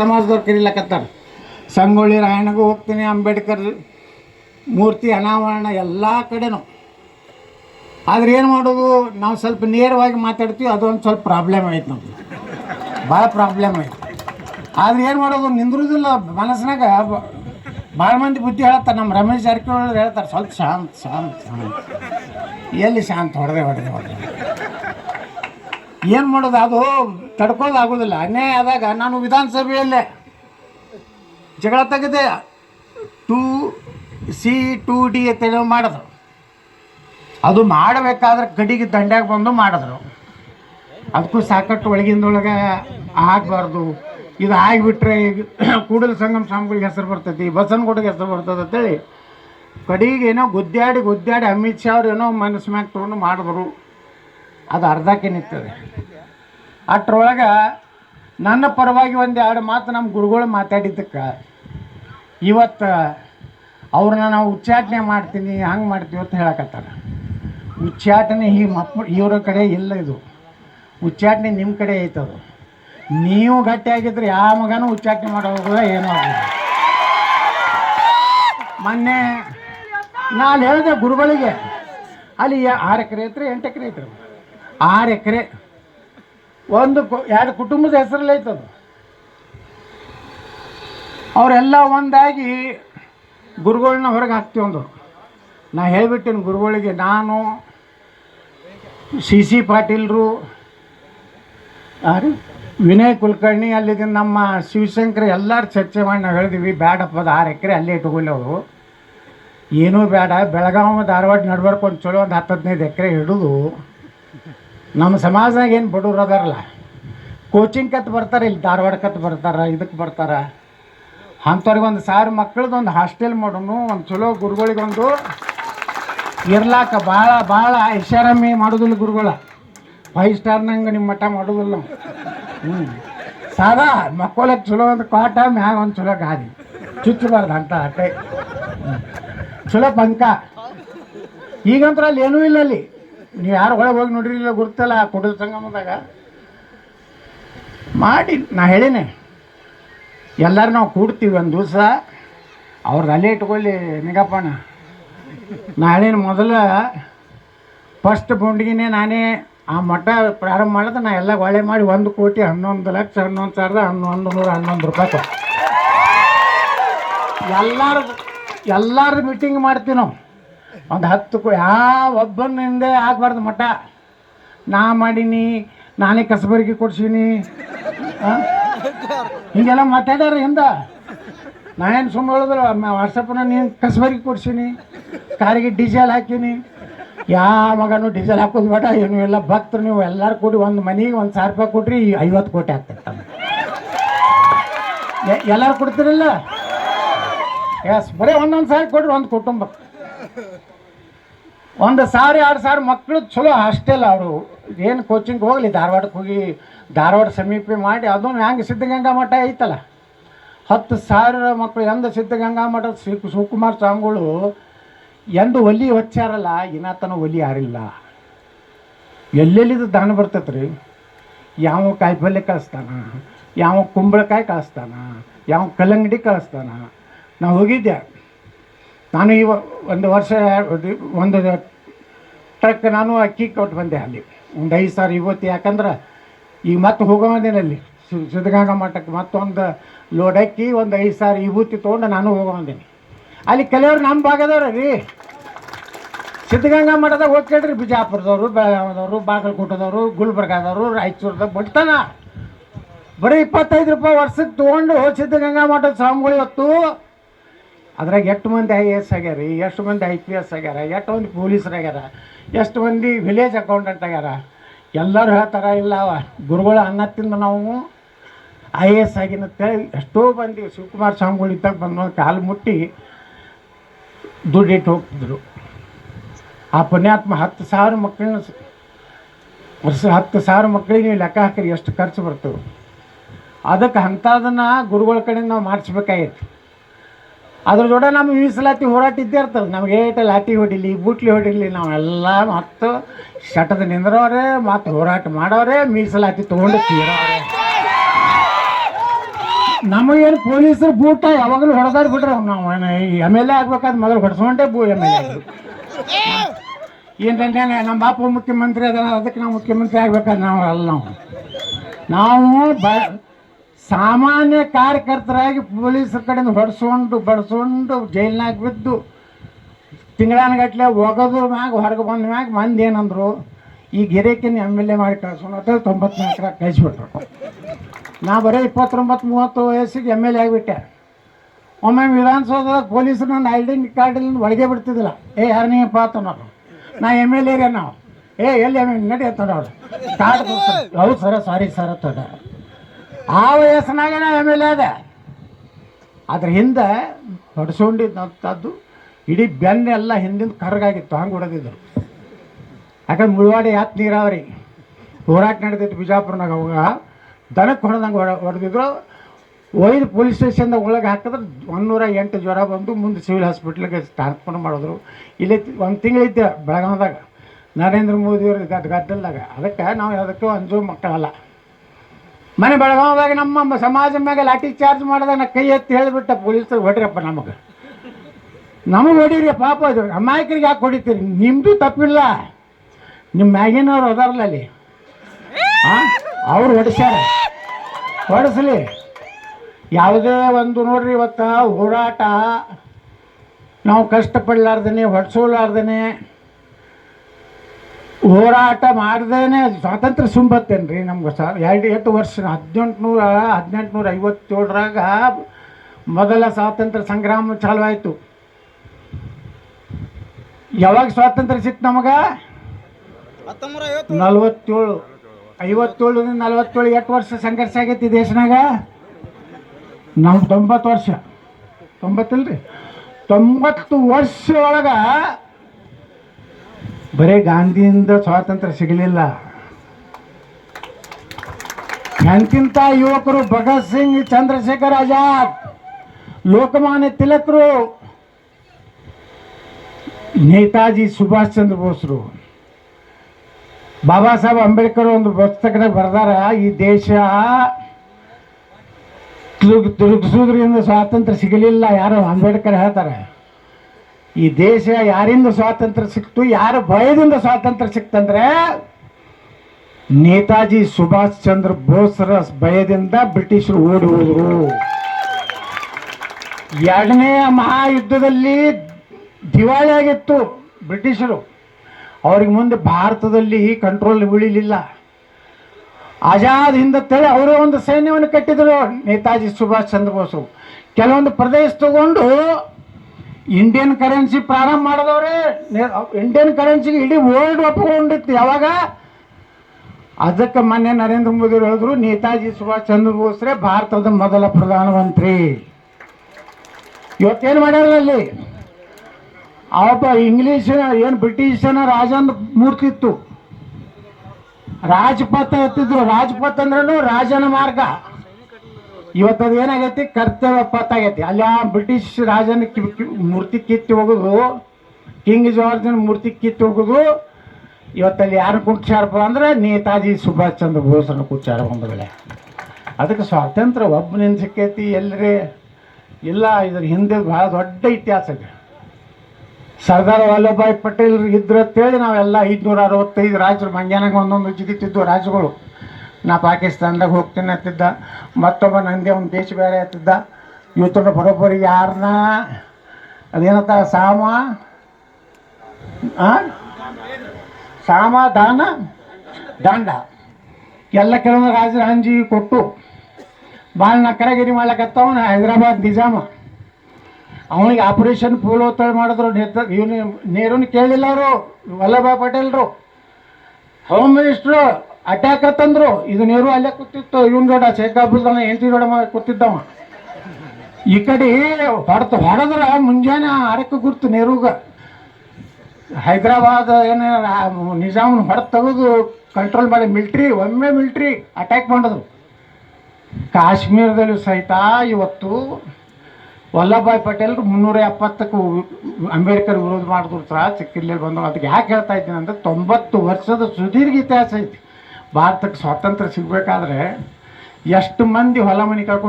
ಸಮಾಜದವ್ರು ಕರೀಲಕತ್ತಾರ. ಸಂಗೊಳ್ಳಿ ರಾಯಣ್ಣಗೂ ಹೋಗ್ತೀನಿ, ಅಂಬೇಡ್ಕರ್ ಮೂರ್ತಿ, ಅನಾವರಣ ಎಲ್ಲ ಕಡೆನೂ. ಆದ್ರೆ ಏನು ಮಾಡೋದು, ನಾವು ಸ್ವಲ್ಪ ನೇರವಾಗಿ ಮಾತಾಡ್ತೀವಿ, ಅದೊಂದು ಸ್ವಲ್ಪ ಪ್ರಾಬ್ಲಮ್ ಆಯ್ತು ನಮ್ಗೆ ಭಾಳ ಪ್ರಾಬ್ಲಮ್ ಆಯ್ತು. ಆದ್ರೆ ಏನು ಮಾಡೋದು, ನಿಂದ್ರುದಿಲ್ಲ ಮನಸ್ಸಿನಾಗ. ಭಾಳ ಮಂದಿ ಬುದ್ಧಿ ಹೇಳ್ತಾರೆ ನಮ್ಮ ರಮೇಶ್ ಜಾರಕಿಹೊಳಿ ಹೇಳ್ತಾರೆ, ಸ್ವಲ್ಪ ಶಾಂತ ಶಾಂತ ಶಾಂತ. ಎಲ್ಲಿ ಶಾಂತ, ಹೊಡೆದೆ ಹೊಡೆದೆ ಹೊಡೆದೆ. ಏನು ಮಾಡೋದು? ಅದು ತಡ್ಕೊಳ್ಳೋದಾಗೋದಿಲ್ಲ ಅನ್ಯಾಯ ಆದಾಗ ನಾನು ವಿಧಾನಸಭೆಯಲ್ಲೇ ಜಗಳ ತೆಗೆದೆ ಟು ಸಿ ಟು ಡಿ ಅಂತೇಳಿ ಮಾಡಿದ್ರು. ಅದು ಮಾಡಬೇಕಾದ್ರೆ ಕಡಿಗೆ ದಂಡ್ಯಾಗ ಬಂದು ಮಾಡಿದ್ರು. ಅದಕ್ಕೂ ಸಾಕಷ್ಟು ಒಳಗಿಂದೊಳಗೆ ಆಗಬಾರ್ದು. ಇದು ಆಗಿಬಿಟ್ರೆ ಈಗ ಕೂಡಲ ಸಂಗಮ ಸ್ವಾಮಿಗಳಿಗೆ ಹೆಸರು ಬರ್ತೈತಿ ಬಸನಗೌಡಿಗೆ ಹೆಸರು ಬರ್ತದೆ ಅಂತೇಳಿ. ಕಡೆಗೆ ಏನೋ ಗುದ್ದಾಡಿ ಗುದ್ದಾಡಿ ಅಮಿತ್ ಶಾ ಅವ್ರು ಏನೋ ಮನಸ್ಸು ಮ್ಯಾಗ ತೊಗೊಂಡು ಮಾಡಿದ್ರು. ಅದು ಅರ್ಧಕ್ಕೆ ನಿಂತದೆ. ಅಷ್ಟರೊಳಗೆ ನನ್ನ ಪರವಾಗಿ ಒಂದು ಎರಡು ಮಾತು ನಮ್ಮ ಗುರುಗಳು ಮಾತಾಡಿದ್ದಕ್ಕೆ. ಇವತ್ತು ಅವ್ರನ್ನ ನಾವು ಉಚ್ಚಾಟನೆ ಮಾಡ್ತೀನಿ, ಹಂಗೆ ಮಾಡ್ತೀವಿ ಅಂತ ಹೇಳಕತ್ತಾರ. ಉಚ್ಚಾಟನೆ ಈ ಮಕ್ಕಳು ಇವರ ಕಡೆ ಇಲ್ಲ ಇದು. ಉಚ್ಚಾಟನೆ ನಿಮ್ಮ ಕಡೆ ಐತದು ನೀವು ಗಟ್ಟಿಯಾಗಿದ್ರೆ ಯಾವ ಮಗನೂ ಉಚ್ಚಾಟನೆ ಮಾಡೋದಿಲ್ಲ ಏನೂ ಆಗಲ್ಲ ಮೊನ್ನೆ ನಾನು ಹೇಳಿದೆ ಗುರುಗಳಿಗೆ, ಅಲ್ಲಿ ಆರು ಎಕರೆ ಐತ್ರಿ, ಎಂಟು ಎಕರೆ ಐತ್ರಿ ಆರು ಎಕರೆ ಒಂದು ಎರಡು ಕುಟುಂಬದ ಹೆಸರಲ್ಲಿ ಐತದು ಅವರೆಲ್ಲ ಒಂದಾಗಿ ಗುರುಗಳನ್ನ ಹೊರಗೆ ಹಾಕ್ತೀವಿ ಒಂದು ನಾ ಹೇಳ್ಬಿಟ್ಟೇನೆ ಗುರುಗಳಿಗೆ, ನಾನು ಸಿ ಸಿ ಪಾಟೀಲ್ರು ವಿನಯ್ ಕುಲಕರ್ಣಿ ಅಲ್ಲಿದ್ದ ನಮ್ಮ ಶಿವಶಂಕರ್ ಎಲ್ಲರೂ ಚರ್ಚೆ ಮಾಡಿ ನಾವು ಹೇಳಿದ್ವಿ ಬೇಡಪ್ಪ ಅದು ಆರು ಎಕರೆ ಅಲ್ಲೇ ಇಟ್ಕೊಳ್ಳಿ ಅವರು ಏನೂ ಬೇಡ ಬೆಳಗಾವಿ ಧಾರವಾಡ ನಡ್ಬರ್ಕ್ ಒಂದು ಚಲೋ ಒಂದು ಹತ್ತು ಹದಿನೈದು ಎಕರೆ ಹಿಡಿದು ನಮ್ಮ ಸಮಾಜದಾಗ ಏನು ಬಡವ್ರು ಅದಾರಲ್ಲ? ಕೋಚಿಂಗ್ ಕತ್ ಬರ್ತಾರೆ, ಇಲ್ಲಿ ಧಾರವಾಡ ಕತ್ ಬರ್ತಾರೆ ಇದಕ್ಕೆ ಬರ್ತಾರೆ. ಅಂಥವ್ರಿಗೆ ಒಂದು ಸಾವಿರ ಮಕ್ಕಳದ್ದು ಒಂದು ಹಾಸ್ಟೆಲ್ ಮಾಡೋನು, ಒಂದು ಚಲೋ ಗುರುಗಳಿಗೊಂದು ಇರ್ಲಾಕ ಭಾಳ ಭಾಳ ಐಷಾರಾಮಿ ಮಾಡೋದಿಲ್ಲ ಗುರುಗಳ. ಫೈವ್ ಸ್ಟಾರ್ನಂಗೆ ನಿಮ್ಮ ಮಠ ಮಾಡೋದಿಲ್ಲ ನಾವು. ಹ್ಞೂ ಸಾದಾ ಮಕ್ಕಳಕ್ಕೆ ಚಲೋ ಒಂದು ಕಾಟ, ಮ್ಯಾಗ ಒಂದು ಚಲೋ ಗಾದಿ. ಚುಚ್ಚಬಾರ್ದು ಅಂತ ಅಟ್ಟೆ. ಚಲೋ ಪಂಕ. ಈಗಂತೂ ಅಲ್ಲಿ ಏನೂ ಇಲ್ಲ ಅಲ್ಲಿ ನೀವು ಯಾರು ಒಳಗೆ ಹೋಗಿ ನೋಡಿರಿಲ್ಲ ಗುರ್ತಲ್ಲ ಕುಡಲ ಸಂಗಮದಾಗ. ಮಾಡಿ, ನಾ ಹೇಳೀನಿ. ಎಲ್ಲರೂ ನಾವು ಕೂಡ್ತೀವಿ ಒಂದು ದಿವಸ. ಅವ್ರದ್ದು ಅಲ್ಲೇ ಇಟ್ಕೊಳ್ಳಿ, ನಿಗಪ್ಪಣ್ಣ. ನಾ ಹೇಳಿನ ಮೊದಲ ಫಸ್ಟ್ ಬೊಂಡಿಗೆನೇ ನಾನೇ ಆ ಮಠ ಪ್ರಾರಂಭ ಮಾಡಿದ್ರೆ ನಾ ಎಲ್ಲ ಒಳ್ಳೆ ಮಾಡಿ ಒಂದು ಕೋಟಿ ಹನ್ನೊಂದು ಲಕ್ಷ, ಹನ್ನೊಂದು ಸಾವಿರದ ಹನ್ನೊಂದು ನೂರ ಹನ್ನೊಂದು ರೂಪಾಯಿ ಕೊಟ್ಟು. ಎಲ್ಲಾರು ಎಲ್ಲಾರು ಮೀಟಿಂಗ್ ಮಾಡ್ತೀವಿ ನಾವು. ಒಂದು ಹತ್ತು ಯಾವ ಒಬ್ಬನಿಂದ ಆಗ್ಬಾರ್ದು ಮಠ. ನಾ ಮಾಡೀನಿ, ನಾನೇ ಕಸಬರಿಗೆ ಕೊಡ್ಸೀನಿ. ಹೀಗೆಲ್ಲ ಮಾತಾಡ್ಯಾರ ಹಿಂದ? ನಾ ಏನು ಸುಮ್ಮನೆ ಹೇಳಿದ್ರು ವಾಟ್ಸಪ್ನ ನೀನು ಕಸಬರಿಗೆ ಕೊಡ್ಸೀನಿ, ಕಾರಿಗೆ ಡೀಸೆಲ್ ಹಾಕೀನಿ. ಯಾವ ಮಗನು ಡೀಸೆಲ್ ಹಾಕೋದು ಬೇಡ, ಏನು ಎಲ್ಲ ಭಕ್ತರು ನೀವು ಎಲ್ಲರೂ ಕೂಡಿ ಒಂದು ಮನೆಗೆ ಒಂದು ಸಾವಿರ ರೂಪಾಯಿ ಕೊಟ್ರಿ ಐವತ್ತು ಕೋಟಿ ಆಗ್ತಿರ್ತಾವೆ ಎಲ್ಲರೂ ಕೊಡ್ತಿರಲ್ಲ? ಎಸ್, ಬರೀ ಒಂದೊಂದು ಸಾವಿರ ಕೊಡ್ರಿ, ಒಂದು ಕುಟುಂಬ ಒಂದು ಸಾವಿರ, ಎರಡು ಸಾವಿರ ಮಕ್ಕಳು ಚಲೋ ಹಾಸ್ಟೆಲ್ ಅವರು. ಏನು ಕೋಚಿಂಗ್ ಹೋಗಲಿ ಧಾರವಾಡಕ್ಕೆ ಹೋಗಿ ಧಾರವಾಡ ಸಮೀಪ ಮಾಡಿ ಅದನ್ನು ಹೆಂಗೆ ಸಿದ್ಧಗಂಗಾ ಮಠ ಐತಲ್ಲ. ಹತ್ತು ಸಾವಿರ ಮಕ್ಕಳು ಎಂದ ಸಿದ್ಧಗಂಗಾ ಮಠ, ಶ್ರೀ ಶಿವಕುಮಾರ್ ಸ್ವಾಮಿಗಳು ಎಂದು ಒಲಿ ಹೊಚ್ಚಾರಲ್ಲ ಇನ್ನಾತನ ಒಲಿ ಯಾರಿಲ್ಲ. ಎಲ್ಲೆಲ್ಲಿದು ದಾನ ಬರ್ತೈತ್ರಿ? ಯಾವ ಕಾಯಿಪಲ್ಯ ಕಳಿಸ್ತಾನ? ಯಾವ ಕುಂಬಳಕಾಯಿ ಕಳಿಸ್ತಾನ? ಯಾವ ಕಲ್ಲಂಗಡಿ ಕಳಿಸ್ತಾನ? ನಾವು ಹೋಗಿದ್ದೆ. ನಾನು ಇವ ಒಂದು ವರ್ಷ, ಒಂದು- ಟ್ರಕ್ ನಾನು ಅಕ್ಕಿ ಕೊಟ್ಟು ಬಂದೆ ಅಲ್ಲಿ. ಒಂದು ಐದು ಸಾವಿರ ಇವತ್ತು, ಯಾಕಂದ್ರೆ ಈಗ ಮತ್ತೆ ಹೋಗೋ ಬಂದೇನೆ ಅಲ್ಲಿ ಸಿದ್ಧಗಂಗಾ ಮಠಕ್ಕೆ ಮತ್ತೊಂದು ಲೋಡ್ ಅಕ್ಕಿ ಒಂದು ಐದು ಸಾವಿರ ವಿಭೂತಿ ತೊಗೊಂಡು ನಾನು ಹೋಗೋ ಬಂದೇನೆ ಅಲ್ಲಿ ಕೆಲವರು ನಮ್ಮ ಭಾಗದವ್ರ ರೀ ಸಿದ್ಧಗಂಗಾ ಮಠದಾಗ ಹೋಗಿ ಕೇಳ್ರಿ ಬಿಜಾಪುರದವರು, ಬೆಳಗಾವದವರು, ಬಾಗಲಕೋಟದವರು, ಗುಲ್ಬರ್ಗಾದವರು ರಾಯಚೂರ್ದಾಗ ಬಡ್ತಾನ ಬರೀ ಇಪ್ಪತ್ತೈದು ರೂಪಾಯಿ ವರ್ಷಕ್ಕೆ ತೊಗೊಂಡು ಸಿದ್ಧಗಂಗಾ ಮಠದ ಸ್ವಾಮಿಗಳು ಇವತ್ತು ಅದ್ರಾಗ ಎಷ್ಟು ಮಂದಿ ಐ ಎ ಎಸ್ ಆಗ್ಯಾರ, ಎಷ್ಟು ಮಂದಿ ಐ ಪಿ ಎಸ್ ಆಗ್ಯಾರ, ಎಷ್ಟು ಮಂದಿ ಪೊಲೀಸ್ರು ಆಗ್ಯಾರ, ಎಷ್ಟು ಮಂದಿ ವಿಲೇಜ್ ಅಕೌಂಟೆಂಟ್ ಆಗ್ಯಾರ, ಎಲ್ಲರೂ ಹೇಳ್ತಾರ, ಇಲ್ಲ ಗುರುಗಳ ಅನ್ನ ತಿಂದು ನಾವು ಐ ಎ ಎಸ್ ಆಗಿನಂತೇಳಿ ಎಷ್ಟೋ ಮಂದಿ ಶಿವಕುಮಾರ ಸ್ವಾಮಿಗಳು ಇದ್ದಾಗ ಬಂದ ಕಾಲು ಮುಟ್ಟಿ ದುಡ್ಡಿಟ್ಟು ಹೋಗ್ತಿದ್ರು. ಆ ಪುಣ್ಯಾತ್ಮ ಹತ್ತು ಸಾವಿರ ಮಕ್ಕಳನ್ನ ವರ್ಷ ಹತ್ತು ಸಾವಿರ ಮಕ್ಕಳಿಗೆ ನೀವು ಲೆಕ್ಕ ಹಾಕಿರಿ, ಎಷ್ಟು ಖರ್ಚು ಬರ್ತವೆ. ಅದಕ್ಕೆ ಅಂಥದನ್ನು ಗುರುಗಳ ಕಡೆ ನಾವು ಮಾಡಿಸ್ಬೇಕಾಗಿತ್ತು ಅದ್ರ ಜೋಡ ನಮ್ಮ ಮೀಸಲಾತಿ ಹೋರಾಟ ಇದ್ದೇ ಇರ್ತದೆ. ನಮ್ಗೆ ಏಟ ಲಾಟಿ ಹೊಡಿಲಿ, ಬೂಟ್ಲಿ ಹೊಡಿಲಿ ನಾವೆಲ್ಲ ಮತ್ತು ಶಟದ ನಿಂದ್ರವ್ರೆ, ಮತ್ತು ಹೋರಾಟ ಮಾಡೋರೆ, ಮೀಸಲಾತಿ ತೊಗೊಂಡು ತೀರೋರೆ. ನಮಗೇನು ಪೊಲೀಸರು ಬೂಟ ಯಾವಾಗಲೂ ಹೊಡೆದಾಡ್ ಬಿಟ್ರೆ ನಾವು ಎಂ ಎಲ್ ಎ ಆಗ್ಬೇಕಾದ್ರೆ ಮೊದಲು ಹೊಡೆಸ್ಕೊಂಡೆ ಬೂ ಎಂ ಎಲ್ ಎ. ಏನಂದ್ರೆ ನಮ್ಮ ಬಾಪ ಮುಖ್ಯಮಂತ್ರಿ ಅದ ಅದಕ್ಕೆ ನಾವು ಮುಖ್ಯಮಂತ್ರಿ ಆಗ್ಬೇಕಾದ್ರೆ ನಾವು ಅಲ್ಲ ನಾವು. ನಾವು ಬ ಸಾಮಾನ್ಯ ಕಾರ್ಯಕರ್ತರಾಗಿ ಪೊಲೀಸ್ ಕಡೆಯಿಂದ ಹೊಡೆಸ್ಕೊಂಡು ಬಡಿಸ್ಕೊಂಡು ಜೈಲ್ನಾಗ ಬಿದ್ದು ತಿಂಗಳಾನಗಟ್ಲೆ ಒಗದು ಮ್ಯಾಗ ಹೊರಗೆ ಬಂದ ಮ್ಯಾಗ ಮಂದಿ ಏನಂದ್ರು, ಈ ಗಿರೇಕಿನ ಎಂ ಎಲ್ ಎ ಮಾಡಿ ಕಳ್ಸೋಣ ಅಂತ ತೊಂಬತ್ನಾಲ್ಕರಾಗ ಕಳಿಸ್ಬಿಟ್ರು. ನಾ ಬರೀ ಇಪ್ಪತ್ತೊಂಬತ್ತು ಮೂವತ್ತು ವಯಸ್ಸಿಗೆ ಎಂ ಎಲ್ ಎ ಆಗಿಬಿಟ್ಟೆ. ಒಮ್ಮೆ ವಿಧಾನಸೌಧದಾಗ ಪೊಲೀಸರು ನನ್ನ ಐಡೆಂಟಿ ಕಾರ್ಡಿಂದ ಒಳಗೆ ಬಿಡ್ತಿದ್ದಿಲ್ಲ. ಏ ಯಾರು ನೀಪ್ಪ ನಾವು ನಾ ಎಂ ಎಲ್ ಎ ನಾವು ಏ, ಎಲ್ಲಿ ಎಂ ಎಲ್ ನಡಿ ಅವ್ರು ಕಾರ್ಡ್. ಹೌದು ಸರ, ಸಾರಿ ಸರ್ ಅಂತದ ಆ ವಯಸ್ಸಿನಾಗ ನಾ ಎಂ ಎಲ್ ಎ ಅದ. ಅದ್ರ ಹಿಂದೆ ಹೊಡ್ಸ್ಕೊಂಡಿದ್ದಂಥದ್ದು ಇಡೀ ಬೆನ್ನೆಲ್ಲ ಹಿಂದಿಂದ ಕರ್ಗಾಗಿತ್ತು, ಹಂಗೆ ಹೊಡೆದಿದ್ರು. ಯಾಕಂದ್ರೆ ಮುಳವಾಡಿ ಯಾತ್ ನೀರಾವರಿ. ಹೋರಾಟ ನಡೆದಿತ್ತು ಬಿಜಾಪುರನಾಗ, ಅವಾಗ ದನಕ್ಕೆ ಹೊಡೆದಂಗೆ ಹೊಡೆ ಹೊಡೆದಿದ್ರು. ಒಯ್ದು ಪೊಲೀಸ್ ಸ್ಟೇಷನ್ದಾಗ ಒಳಗೆ ಹಾಕಿದ್ರೆ ಒಂದೂರ ಎಂಟು ಜ್ವರ ಬಂದು ಮುಂದೆ ಸಿವಿಲ್ ಹಾಸ್ಪಿಟ್ಲಿಗೆ ಟ್ರಾನ್ಸ್ಫರ್ ಮಾಡಿದ್ರು. ಇಲ್ಲಿ ಒಂದು ತಿಂಗಳಿದ್ದೆ ಬೆಳಗಾವದಾಗ. ನರೇಂದ್ರ ಮೋದಿಯವರು ಗದ್ ಗದ್ದಲ್ದಾಗ. ಅದಕ್ಕೆ ನಾವು ಯಾವುದಕ್ಕೂ ಅಂಜು ಮಕ್ಕಳಲ್ಲ. ಮನೆ ಬೆಳಗಾವದಾಗ ನಮ್ಮ ಸಮಾಜ ಮ್ಯಾಗ ಲಾಠಿ ಚಾರ್ಜ್ ಮಾಡಿದಾಗ ಕೈ ಎತ್ತಿ ಹೇಳಿಬಿಟ್ಟ ಪೊಲೀಸರು, ಹೊಡ್ರಪ್ಪ ನಮಗೆ. ನಮಗೆ ಹೊಡೀರಿ ಪಾಪ ಅದು. ಅಮಾಯಕರಿಗೆ ಯಾಕೆ ಹೊಡಿತೀರಿ? ನಿಮ್ಮದು ತಪ್ಪಿಲ್ಲ. ನಿಮ್ಮ ಮ್ಯಾಗಿನವ್ರು ಅದಾರಲ್ಲ ಅಲ್ಲಿ. ಅವ್ರು ಹೊಡಿಸ್ಯಾರ. ಹೊಡಿಸ್ಲಿ. ಯಾವುದೇ ಒಂದು ನೋಡ್ರಿ ಇವತ್ತು ಹೋರಾಟ. ನಾವು ಕಷ್ಟಪಡಲಾರ್ದೇ ಹೊಡ್ಸೋಲಾರ್ದೇ ಹೋರಾಟ ಮಾಡ್ದೇನೆ ಸ್ವಾತಂತ್ರ್ಯ ಸುಂಬತ್ತೇನ್ರಿ ನಮ್ಗೆ ಸ ಎರಡು ಎಂಟು ವರ್ಷ ಹದಿನೆಂಟುನೂರ ಹದಿನೆಂಟುನೂರ ಐವತ್ತೇಳರಾಗ ಮೊದಲ ಸ್ವಾತಂತ್ರ್ಯ ಸಂಗ್ರಾಮ ಚಾಲು ಆಯಿತು ಯಾವಾಗ ಸ್ವಾತಂತ್ರ್ಯ ಸಿಕ್ತು ನಮಗೆ? ನಲ್ವತ್ತೇಳು. ಐವತ್ತೇಳರಿಂದ ನಲ್ವತ್ತೇಳು ಎಷ್ಟು ವರ್ಷ ಸಂಘರ್ಷ ಆಗೈತಿ ದೇಶನಾಗ? ನಮ್ಮ ತೊಂಬತ್ತು ವರ್ಷ. ತೊಂಬತ್ತಿಲ್ರಿ? ತೊಂಬತ್ತು ವರ್ಷ ಒಳಗ ಬರೀ ಗಾಂಧಿಯಿಂದ ಸ್ವಾತಂತ್ರ್ಯ ಸಿಗಲಿಲ್ಲ. ಎಂತಿಂತ ಯುವಕರು ಭಗತ್ ಸಿಂಗ್, ಚಂದ್ರಶೇಖರ್ ಆಜಾದ್, ಲೋಕಮಾನ್ಯ ತಿಲಕರು, ನೇತಾಜಿ ಸುಭಾಷ್ ಚಂದ್ರ ಬೋಸ್ರು. ಬಾಬಾ ಸಾಹೇಬ್ ಅಂಬೇಡ್ಕರ್ ಒಂದು ಪುಸ್ತಕದಾಗ ಬರ್ದಾರ, ಈ ದೇಶ ತಿರುಗ್ ತಿರುಗಿಸೋದ್ರಿಂದ ಸ್ವಾತಂತ್ರ್ಯ ಸಿಗಲಿಲ್ಲ, ಯಾರು ಅಂಬೇಡ್ಕರ್ ಹೇಳ್ತಾರೆ. ಈ ದೇಶ ಯಾರಿಂದ ಸ್ವಾತಂತ್ರ್ಯ ಸಿಕ್ತು, ಯಾರ ಭಯದಿಂದ ಸ್ವಾತಂತ್ರ್ಯ ಸಿಕ್ತಂದ್ರೆ ನೇತಾಜಿ ಸುಭಾಷ್ ಚಂದ್ರ ಬೋಸ್ರ ಭಯದಿಂದ ಬ್ರಿಟಿಷರು ಓಡಿ ಹೋದ್ರು. ಎರಡನೇ ಮಹಾಯುದ್ಧದಲ್ಲಿ ದಿವಾಳಿ ಆಗಿತ್ತು ಬ್ರಿಟಿಷರು. ಅವ್ರಿಗೆ ಮುಂದೆ ಭಾರತದಲ್ಲಿ ಕಂಟ್ರೋಲ್ ಉಳಿಲಿಲ್ಲ ಆಜಾದ್ ಹಿಂದ ತಳಿ ಅವರೇ ಒಂದು ಸೈನ್ಯವನ್ನು ಕಟ್ಟಿದರು ನೇತಾಜಿ ಸುಭಾಷ್ ಚಂದ್ರ ಬೋಸರು. ಕೆಲವೊಂದು ಪ್ರದೇಶ ತಗೊಂಡು ಇಂಡಿಯನ್ ಕರೆನ್ಸಿ ಪ್ರಾರಂಭ ಮಾಡಿದವ್ರೆ. ಇಂಡಿಯನ್ ಕರೆನ್ಸಿಗೆ ಇಡೀ ವರ್ಲ್ಡ್ ಒಪ್ಕೊಂಡಿತ್ತು. ಯಾವಾಗ? ಅದಕ್ಕೆ ಮೊನ್ನೆ ನರೇಂದ್ರ ಮೋದಿ ಹೇಳಿದ್ರು, ನೇತಾಜಿ ಸುಭಾಷ್ ಚಂದ್ರ ಬೋಸ್ರೆ ಭಾರತದ ಮೊದಲ ಪ್ರಧಾನಮಂತ್ರಿ. ಇವತ್ತೇನು ಮಾಡ್ಯಾರ ಅಲ್ಲಿ? ಅವಪ್ಪ ಇಂಗ್ಲೀಷ್ ಏನು ಬ್ರಿಟಿಷನ ರಾಜನ ಮೂರ್ತಿ ಇತ್ತು. ರಾಜಪಥ ಎತ್ತಿದ್ರು. ರಾಜಪಥ ಅಂದ್ರೂ ರಾಜನ ಮಾರ್ಗ. ಇವತ್ತು ಅದು ಏನಾಗೈತಿ? ಕರ್ತವ್ಯ ಪಥ ಆಗೈತಿ ಅಲ್ಲಿ ಆ ಬ್ರಿಟಿಷ್ ರಾಜನ ಮೂರ್ತಿ ಕಿತ್ತು ಹೋಗುದು. ಕಿಂಗ್ ಜಾರ್ಜನ್ ಮೂರ್ತಿ ಕಿತ್ತು ಹೋಗುದು. ಇವತ್ತಲ್ಲಿ ಯಾರು ಕುಟ್ಸಾರಪ್ಪ ಅಂದ್ರೆ ನೇತಾಜಿ ಸುಭಾಷ್ ಚಂದ್ರ ಬೋಸ್ರನ್ನ ಕುಟ್ಸಾರ ಒಂದು ವೇಳೆ ಅದಕ್ಕೆ ಸ್ವಾತಂತ್ರ್ಯ ಒಬ್ಬನಿಂದ ಸಿಕ್ಕೈತಿ ಎಲ್ಲರೇ ಇಲ್ಲ, ಇದ್ರ ಹಿಂದೆ ಭಾಳ ದೊಡ್ಡ ಇತಿಹಾಸ ಇದೆ. ಸರ್ದಾರ್ ವಲ್ಲಭಾಯ್ ಪಟೇಲ್ ಇದ್ರು ಅಂತೇಳಿ ನಾವೆಲ್ಲ ಐದುನೂರ ಅರವತ್ತೈದು ರಾಜರು ಮಂಗ್ಯಾನಾಗ ಒಂದೊಂದು ಜಿಗಿತಿದ್ದು ರಾಜಗಳು ನಾ ಪಾಕಿಸ್ತಾನ್ದಾಗ ಹೋಗ್ತೀನಿ ಅಂತಿದ್ದ. ಮತ್ತೊಬ್ಬ ನಂದೇ ಒಂದು ದೇಶ ಬೇರೆ ಅತ್ತಿದ್ದ ಇವತ್ತೊಂದು ಬರೋಬ್ಬರಿ ಯಾರನ್ನ ಅದೇನಂತ, ಸಾಮ? ಸಾಮ, ದಾನ? ದಾಂಡ. ಎಲ್ಲ ಕೆಲವೊಂದು ರಾಜರ ಅಂಜಿ ಕೊಟ್ಟು ಭಾಳ ನಕರಗಿರಿ ಮಾಡ್ಲಕತ್ತವನ ಹೈದರಾಬಾದ್ ನಿಜಾಮ. ಅವನಿಗೆ ಆಪರೇಷನ್ ಪೋಲೋ ತಳಿ ಮಾಡಿದ್ರು ಇವನು ನೆಹರೂನ ಕೇಳಿಲ್ಲ ಅವರು. ವಲ್ಲಭಾಯ್ ಪಟೇಲ್ರು. ಹೋಮ್ ಮಿನಿಸ್ಟ್ರು ಅಟ್ಯಾಕ್ ತಂದ್ರು ಇದು ನೀರು ಅಲ್ಲೇ ಕೂತಿತ್ತು. ಇವನ್ ಜೋಡ ಶೇಖ್ ಅಬ್ದುಲ್ದಾನ ಎಂಟಿ ಜೋಡ ಕೂತಿದ್ದವ. ಈ ಕಡೆ ಹೊಡೆತ ಹೊಡೆದ್ರ ಮುಂಜಾನೆ ಆರಕ್ಕೆ ಗುರ್ತು ನೆಹರೂಗ. ಹೈದರಾಬಾದ್ ಏನು ನಿಜಾಮನ ಹೊಡೆದು ತೆಗೆದು ಕಂಟ್ರೋಲ್ ಮಾಡಿ ಮಿಲ್ಟ್ರಿ ಒಮ್ಮೆ ಮಿಲ್ಟ್ರಿ ಅಟ್ಯಾಕ್ ಮಾಡಿದ್ರು. ಕಾಶ್ಮೀರದಲ್ಲಿ ಸಹಿತ ಇವತ್ತು ವಲ್ಲಭಾಯ್ ಪಟೇಲ್ ಮುನ್ನೂರ ಎಪ್ಪತ್ತಕ್ಕೂ ಅಂಬೇಡ್ಕರ್ ವಿರೋಧ ಮಾಡಿದ್ರು ಸಹ ಸಿಕ್ಕಿರ್ಲಿ ಬಂದವು ಅದಕ್ಕೆ ಯಾಕೆ ಹೇಳ್ತಾ ಇದ್ದೀನಿ ಅಂದರೆ ತೊಂಬತ್ತು ವರ್ಷದ ಸುದೀರ್ಘ ಇತಿಹಾಸ ಐತಿ. ಭಾರತಕ್ಕೆ ಸ್ವಾತಂತ್ರ್ಯ ಸಿಗಬೇಕಾದ್ರೆ ಎಷ್ಟು ಮಂದಿ ಹೊಲ ಮನೆ ಕಳ್ಕೊಂಡು